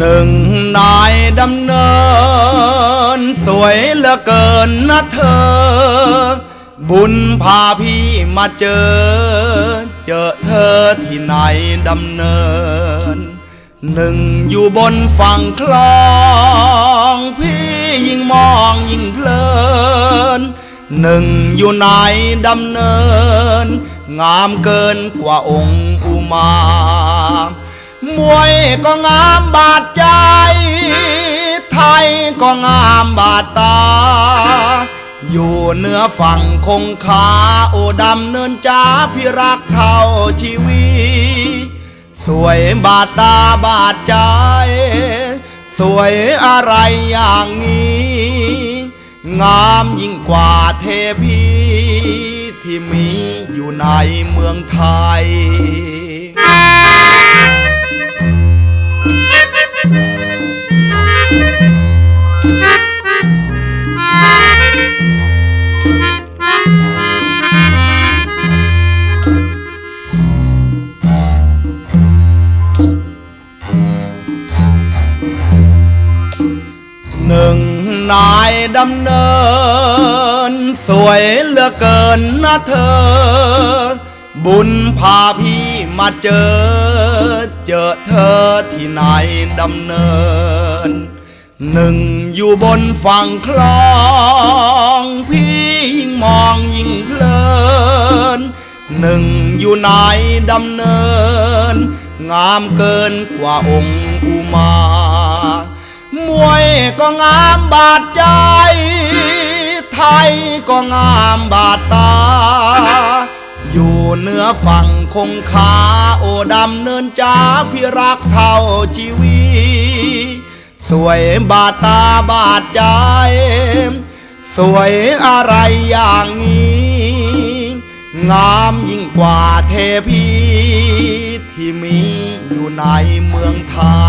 หนึ่งนายดำเนิน สวยเหลือเกินนะเธอ บุญพาพี่มาเจอ เจอเธอที่ไหนดำเนิน หนึ่งอยู่บนฝั่งคลอง พี่ยิ่งมองยิ่งเพลิน หนึ่งอยู่ไหนดำเนิน งามเกินกว่าองค์อุมา มวยก็งามบาดใจ ไทยก็งามบาดตา อยู่เหนือฝั่งคงคาโอดำเนินจ้าพีรักเท่าชีวีสวยบาดตาบาดใจ สวยอะไรอย่างนี้ งามยิ่งกว่าเทพี ที่มีอยู่ในเมืองไทย หนึ่งนายดำเนิน สวยเหลือเกินนะเธอ บุญพาพี่มาเจอ เจอเธอที่ไหนดำเนิน หนึ่งอยู่บนฝั่งคลอง พี่ยิ่งมองยิ่งเพลิน หนึ่งอยู่ไหนดำเนิน งามเกินกว่าองค์อุมา มวยก็งามบาดใจ ไทยก็งามบาดตา อยู่เหนือฝั่งคงคาโอดำเนินจ้าพี่รักเท่าชีวีสวยบาดตาบาดใจ สวยอะไรอย่างนี้ งามยิ่งกว่าเทพีที่มีอยู่ในเมืองไทย